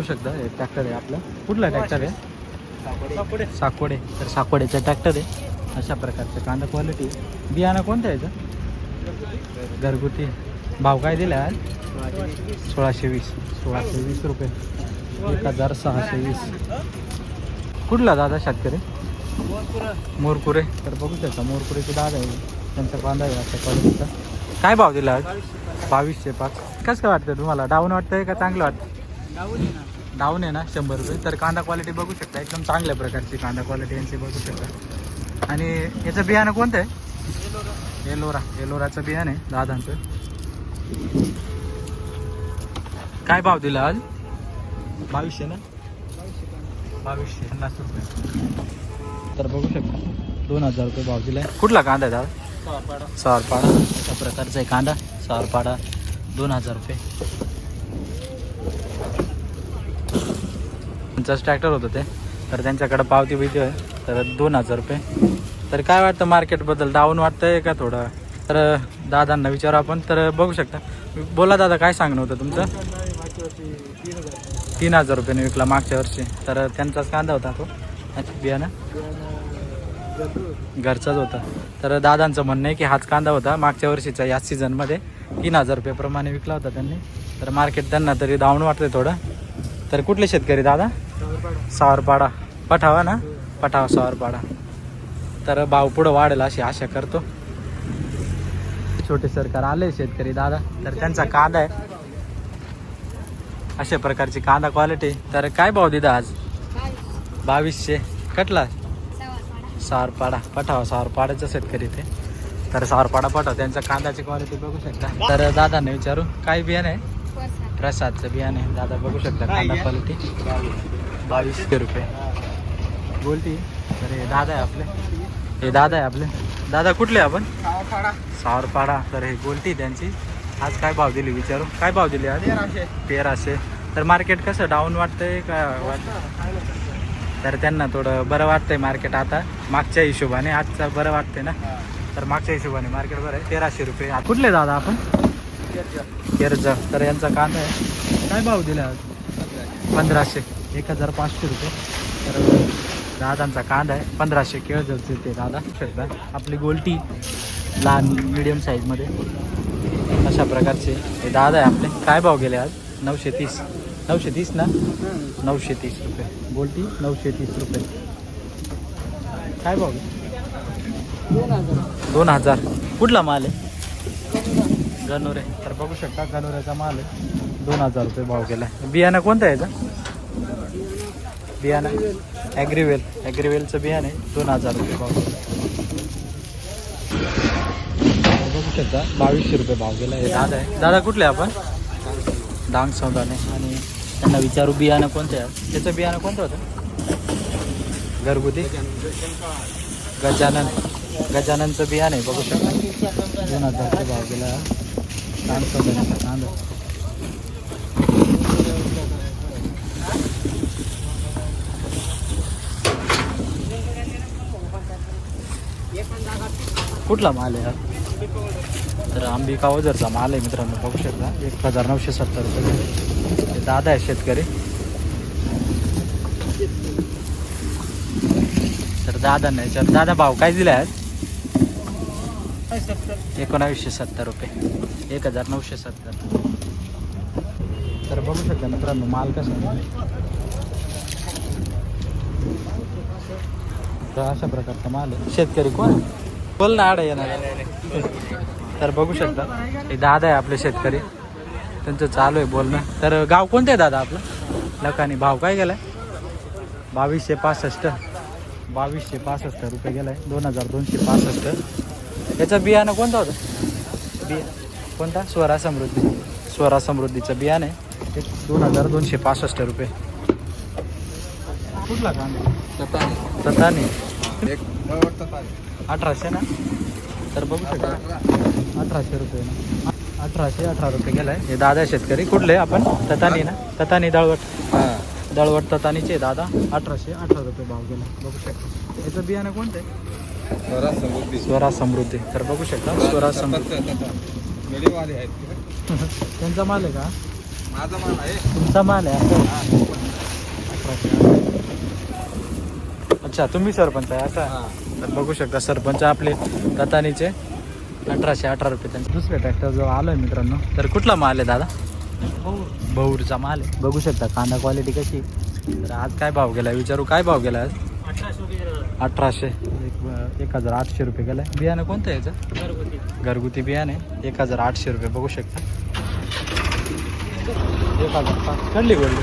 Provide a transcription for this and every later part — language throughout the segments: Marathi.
बघू शकता हे ट्रॅक्टर आहे आपलं. कुठला ट्रॅक्टर आहे? साकोडे. तर साकोडेचा ट्रॅक्टर आहे. अशा प्रकारचं कांदा क्वालिटी बियाणं कोणतं आहे याचं? घरगुती. भाव काय दिला आज? सोळाशे वीस. सोळाशे वीस रुपये. एक हजार सहाशे वीस. कुठला दादा शेतकरी? मोरकुरे. तर बघू शकता मोरकुरेचे दादा आहे. त्यांचा कांदा आहे अशा क्वालिटीचा काय भाव दिला आज? बावीसशे पाच. कसं काय वाटतं तुम्हाला? डाऊन वाटतंय का चांगलं वाटतं डाऊन आहे ना शंभर रुपये. तर कांदा क्वालिटी बघू शकता एकदम चांगल्या प्रकारची कांदा क्वालिटी यांची बघू शकता. आणि याचं बियाणं कोणतं आहे? एलोरा. एलोराचं बियाणं आहे दादांचं. काय भाव दिला आज? बावीसशे ना? बावीसशे पन्नास रुपये. तर बघू शकता दोन हजार रुपये भाव दिलाय. कुठला कांदा आहे दादा? सावरपाडा. अशा प्रकारचा आहे कांदा. सावरपाडा दोन हजार रुपये. त्यांचाच ट्रॅक्टर होतं ते. तर त्यांच्याकडे पावती बिती आहे तर दोन हजार रुपये. तर काय वाटतं मार्केटबद्दल डाऊन वाटतंय का थोडं? तर दादांना विचारू आपण. तर बघू शकता. बोला दादा काय सांगणं होतं तुमचं? तीन हजार रुपयाने विकला मागच्या वर्षी. तर त्यांचाच कांदा होता तो. बियाणं? घरचाच होता. तर दादांचं म्हणणं आहे की हाच कांदा होता. मागच्या वर्षीचा याच सीझनमध्ये तीन हजार रुपयाप्रमाणे विकला होता त्यांनी. तर मार्केट त्यांना तरी डाऊन वाटतंय थोडं. तर कुठले शेतकरी दादा? सावरपाडा. पठावा ना? पठावा सावरपाडा. तर भाव पुढं वाढेल अशी आशा करतो. छोटे सरकार आले शेतकरी दादा. तर त्यांचा कांदा आहे. अशा प्रकारची कांदा क्वालिटी तर काय भाव दिदा आज? बावीसशे. कटला? सारपाडा पठावा सारपाड्याचा शेतकरी ते. तर सारपाडा पठाव त्यांच्या कांद्याची क्वालिटी बघू शकता. तर दादाने विचारू काय बियाणं आहे? प्रसादचं बियाणं आहे. दादा बघू शकता कांदा क्वालिटी बावीसशे रुपये. बोलती. तर हे दादा आहे आपले. हे दादा आहे आपले. दादा कुठले आपण? सावरपाडा. तर हे गोलटी त्यांची. आज काय भाव दिली विचारू? काय भाव दिली आज? तेराशे. तर मार्केट कसं डाऊन वाटतंय का वाट तर त्यांना थोडं बरं वाटतंय मार्केट आता. मागच्या हिशोबाने आजचं बरं वाटतंय ना? तर मागच्या हिशोबाने मार्केट बरं आहे. तेराशे रुपये. कुठले दादा आपण? केरज तर यांचा कांदा आहे. काय भाव दिला आज? पंधराशे. एक हजार पाचशे रुपये. तर दादांचा कांदा आहे. पंधराशे केळ जसे ते दादा. शकता आपली गोलटी लहान मिडियम साईजमध्ये अशा प्रकारचे हे दादा आहे आपले. काय भाव गेले आज? नऊशे तीस. नऊशे तीस ना? नऊशे तीस रुपये. गोलटी नऊशे तीस रुपये. काय भाव दोन हजार. कुठला माल आहे? गनोरे तर बघू शकता गनोऱ्याचा माल आहे. दोन हजार रुपये भाव गेला बियाणं कोणतं आहे याचं? बियाणं. ॲग्रीवेल ॲग्रीवेलचं बियाणं आहे. दोन हजार रुपये भाव. बघू शकता बावीसशे रुपये भाव गेला हे दादा आहे. दादा कुठले आपण? डांग सौदाने. आणि त्यांना विचारू बियाणं कोणतं आहे? त्याचं बियाणं कोणतं होतं? घरगुती? गजानन. गजाननचं बियाणं आहे. बघू शकता. दोन हजारचा भाव गेला. डांग सौदाने. कांदा कुठला माल आहे हा? तर अंबिका ओझरचा माल आहे मित्रांनो बघू शकता. एक हजार नऊशे सत्तर रुपये. दादा आहे शेतकरी. तर दादा नाही तर दादा भाव काय दिला आहे एकोणावीसशे सत्तर रुपये. एक हजार नऊशे सत्तर. तर बघू शकता मित्रांनो माल कसा आहे. तर अशा प्रकारचा माल आहे. शेतकरी कोण बोल ना आड येणार तर बघू शकता. हे दादा आहे आपले शेतकरी. त्यांचं चालू आहे बोलणं. तर गाव कोणतं आहे दादा आपलं? लकानी भाव काय गेलाय? बावीसशे पासष्ट. बावीसशे पासष्ट रुपये गेलाय. दोन हजार दोनशे पासष्ट. याचं बियाणं कोणतं होतं? बिया. कोणता? स्वरा समृद्धी. स्वरा समृद्धीचं बियाणं आहे. ते दोन हजार दोनशे पासष्ट रुपये. कुठला कांदा? ततानी अठराशे ना? तर बघू शकता. अठराशे रुपये ना. अठराशे अठरा रुपये गेलाय. हे दादा शेतकरी कुठले आपण? ततानी ना? ततानी दळवट. दळवट ततानीचे दादा. अठराशे अठरा रुपये भाव गेला. बघू शकता. याचं बियाणं कोणतं आहे? स्वरा समृद्धी. तर बघू शकता स्वरा समृद्धी. त्यांचा माल आहे का? माझा माल आहे. तुमचा माल आहे? असं अच्छा तुम्ही सरपंच आहे असं तर बघू शकता सरपंच आपले दतानीचे अठराशे अठरा रुपये त्यांचे. दुसऱ्या ट्रॅक्टर जवळ आलोय मित्रांनो तर कुठला माल आहे दादा? बहुरचा माल आहे. बघू शकता कांदा क्वालिटी कशी तर आज काय भाव गेला विचारू काय भाव गेला आज? अठराशे एक एक हजार आठशे रुपये गेलाय. बियाणं कोणतं आहे याचं? घरगुती. बियाणे एक हजार आठशे रुपये बघू शकता. एक हजार पाच. कडली गोल्डी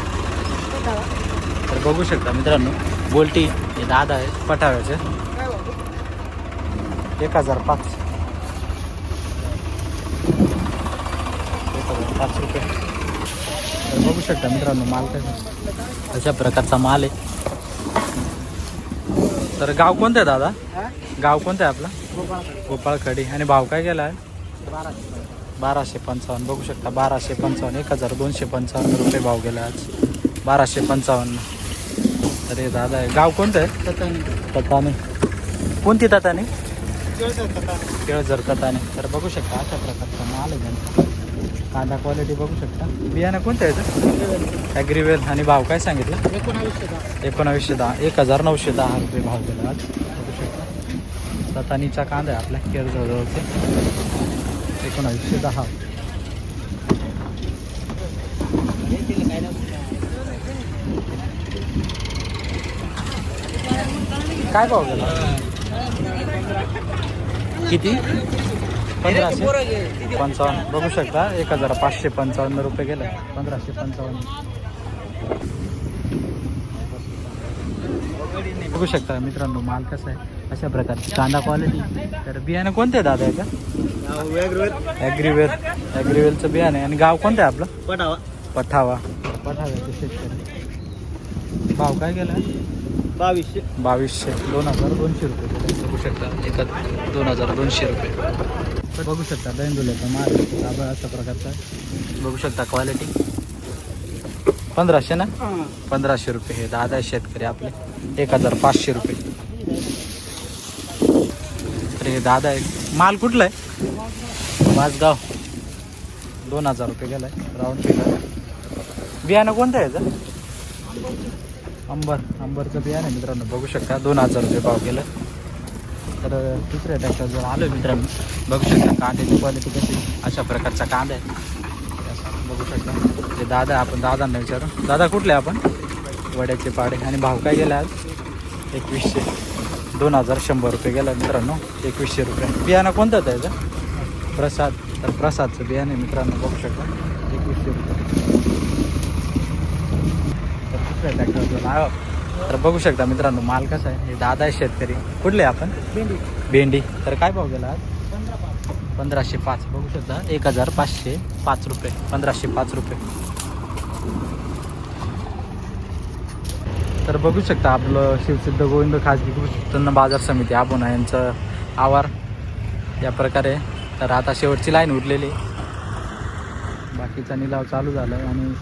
तर बघू शकता मित्रांनो बोलटी हे दादा आहे पटाव्याचे एक हजार पाच. एक हजार पाच रुपये. तर बघू शकता मित्रांनो माल कसा अशा प्रकारचा माल आहे. तर गाव कोणतं आहे दादा? गाव कोणतं आहे आपलं? गोपाळखडी. आणि भाव काय गेला आहे? बाराशे पंचावन्न. बघू शकता बाराशे पंचावन्न. एक हजार दोनशे पंचावन्न रुपये भाव गेला आज. बाराशे पंचावन्न. तर हे दादा आहे गाव कोणतं आहे? तताने. कोणती तताने? केळझर तताने. तर बघू शकता अशा प्रकारचा माल आहे त्यांचा. कांदा क्वालिटी बघू शकता. बियाणं कोणतं आहे याचं? ॲग्रीवेल आणि भाव काय सांगितलं? एकोणावीसशे दहा. एक हजार नऊशे दहा रुपये भाव दिला आज. बघू शकता. ततानीचा कांदा आहे आपल्या केळझरजवळचे. एकोणावीसशे दहा. काय भाव गेला? किती? पंधराशे? पंचावन्न. बघू शकता. एक हजार पाचशे पंचावन्न रुपये गेले. पंधराशे पंचावन्न. बघू शकता मित्रांनो माल कसा आहे? अशा प्रकारची कांदा क्वालिटी तर बियाणं कोणतं आहे दादा याचं ॲग्रीवेल ॲग्रीवेलचं बियाणं आहे. आणि गाव कोणतं आहे आपलं? पठावा. पठाव्याचे शेतकरी. भाव काय गेला? बावीसशे. बावीसशे. दोन हजार दोनशे रुपये. गेले. बघू शकता. एका दोन हजार दोनशे रुपये. बघू शकता. बेंदुल्याचा माल आहे. तांबडा अशा प्रकारचा. आहे. बघू शकता क्वालिटी पंधराशे ना? पंधराशे रुपये हे दादा आहे शेतकरी आपले. एक हजार पाचशे रुपये. तर हे दादा आहे माल कुठला आहे? वाजगाव दोन हजार रुपये गेलाय. राऊंड फिगर बियाणं कोणतं आहे याचं? अंबर अंबरचं बियाणं मित्रांनो. बघू शकता दोन हजार रुपये भाव केलं. तर दुसऱ्या ट्रॅक्टरवर आलो मित्रांनो बघू शकता कांद्याची क्वालिटी कशी अशा प्रकारचा कांदा आहे. बघू शकता. ते दादा आपण दादांना विचारू. दादा कुठले आपण? वड्याचे पाडे. आणि भाव काय गेला आज? एकवीसशे. दोन हजार शंभर रुपये गेला मित्रांनो. एकवीसशे रुपये. बियाणं कोणतं आहे त्याचं प्रसाद. तर प्रसादचं बियाणं मित्रांनो. बघू शकता. एकवीसशे रुपये. तर दुसऱ्या ट्रॅक्टरवर लावा तर बघू शकता मित्रांनो माल कसा आहे? हे दादा आहे शेतकरी. कुठले आपण? भेंडी. तर काय भाव गेला आज? पंधराशे पाच. बघू शकता. एक हजार पाचशे पाच रुपये. पंधराशे पाच रुपये. तर बघू शकता आपलं शिवसिद्ध गोविंद खाजगी कृषी उत्पन्न बाजार समिती आपण यांचं आवार या प्रकारे. तर आता शेवटची लाईन उरलेली. बाकीचा निलाव चालू झाला आणि